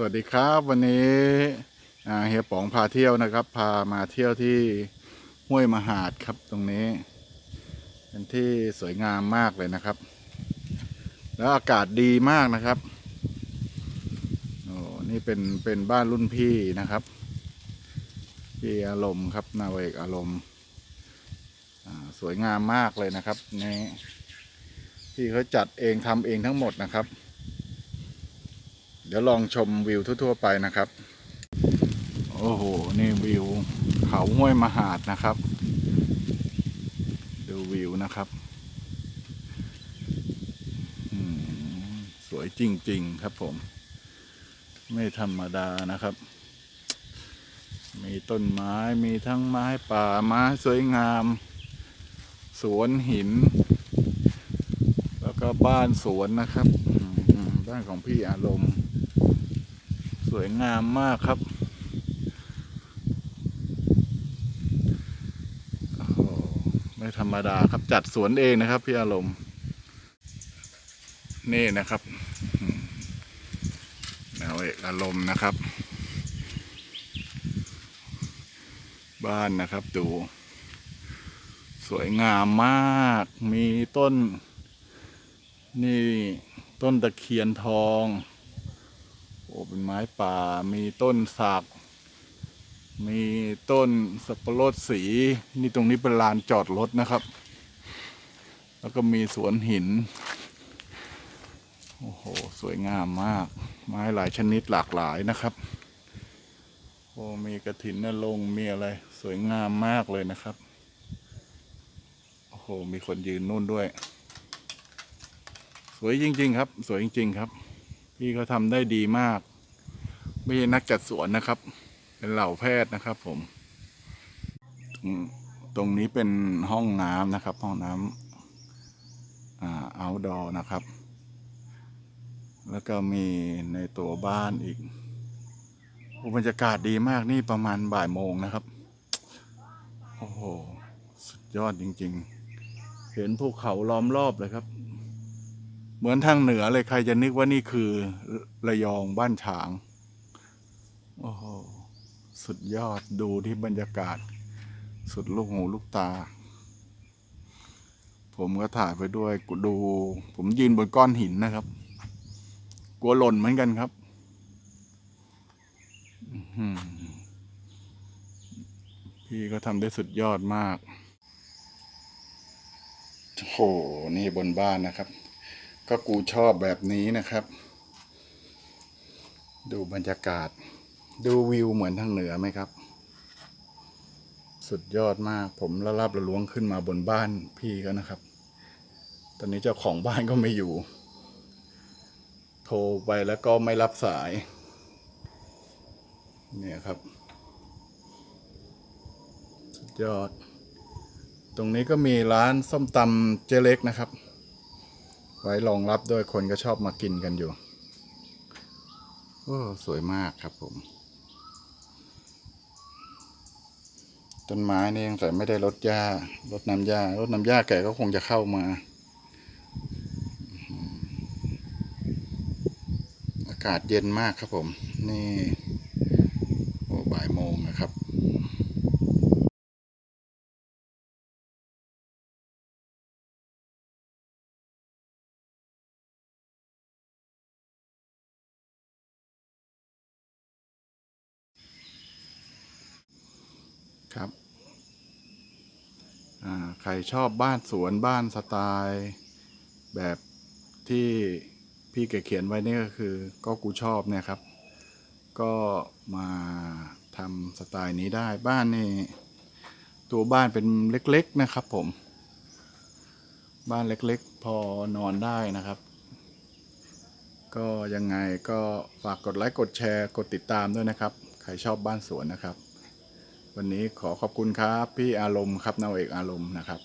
สวัสดีครับวันนี้เฮียป๋องพาเที่ยวนะครับ พามาเที่ยวที่ห้วยมหาดครับตรงนี้ เป็นที่สวยงามมากเลยนะครับ แล้วอากาศดีมากนะครับโอ้นี่เป็นเป็นบ้านรุ่นพี่นะครับ พี่อารมณ์ครับนาวเอกอารมณ์สวยงามมากเลยนะครับนี่พี่เขาจัดเองทำเองทั้งหมดนะครับ เดี๋ยวลองชมวิวทั่ว ๆ ไปนะครับ โอ้โห นี่วิวเขาห้วยมหาดนะครับ ดูวิวนะครับสวยจริง ๆ ครับผม ไม่ธรรมดานะครับ มีต้นไม้มีทั้งไม้ป่าไม้สวยงาม สวนหิน แล้วก็บ้านสวนนะครับ บ้านของพี่อารมณ์ สวยงามมากครับ ไม่ธรรมดาครับจัดสวนเองนะครับ พี่อารมณ์ นี่นะครับอืมแนวเอกอารมณ์นะครับ บ้านนะครับดู สวยงามมาก มีต้น นี่ต้นตะเคียนทอง เป็นไม้ป่า มีต้นสัก มีต้นสับปะรดสี นี่ตรงนี้เป็นลานจอดรถนะครับ แล้วก็มีสวนหิน โอ้โห สวยงามมาก ไม้หลายชนิดหลากหลายนะครับ โอ้มีกระถินนรงมีอะไร สวยงามมากเลยนะครับ โอ้โห มีคนยืนนู่นด้วย สวยจริง ๆ ครับ สวยจริง ๆ ครับพี่เขาทำได้ดีมาก ไม่ใช่นักจัดสวนนะครับ เป็นเหล่าแพทย์นะครับ ผมตรงนี้เป็นห้องน้ำนะครับ ห้องน้ำอ่า outdoor นะครับ แล้วก็มีในตัวบ้านอีกอ้บรรยากาศดีมากนี่ประมาณบ่ายโมงนะครับ โอ้โห สุดยอดจริง ๆ เห็นภูเขาล้อมรอบเลยครับ เหมือนทางเหนือเลยใครจะนึกว่านี่คือระยองบ้านฉาง อ้โห สุดยอดดูที่บรรยากาศ สุดลูกหูลูกตา ผมก็ถ่ายไปด้วยดู ผมยืนบนก้อนหินนะครับ กลัวหล่นเหมือนกันครับพี่ก็ทำได้สุดยอดมากโอ้โหนี่บนบ้านนะครับ ก็กูชอบแบบนี้นะครับ ดูบรรยากาศ ดูวิวเหมือนทางเหนือไหมครับ สุดยอดมาก ผมละลับละล้วงขึ้นมาบนบ้านพี่ก็นะครับ ตอนนี้เจ้าของบ้านก็ไม่อยู่ โทรไปแล้วก็ไม่รับสาย เนี่ยครับ สุดยอด ตรงนี้ก็มีร้านส้มตำเจเล็กนะครับ ไว้รองรับด้วยคนก็ชอบมากินกันอยู่โอ้สวยมากครับผม ต้นไม้นี่ยังแต่ไม่ได้ลดหญ้าลดน้ำหญ้าลดน้ำหญ้าแกก็คงจะเข้ามา อากาศเย็นมากครับผม นี่ โอ้บ่ายโมงนะครับ ครับใครชอบบ้านสวนบ้านสไตล์แบบที่พี่แกเขียนไว้นี่ก็คือ ก็กูชอบเนี่ยครับ ก็มาทำสไตล์นี้ได้บ้านนี่ตัวบ้านเป็นเล็กๆนะครับผม บ้านเล็กๆ พอนอนได้นะครับ ก็ยังไงก็ฝากกดไลค์กดแชร์กดติดตามด้วยนะครับ ใครชอบบ้านสวนนะครับ วันนี้ขอขอบคุณครับ พี่อารมณ์ครับนาวเอกอารมณ์นะครับ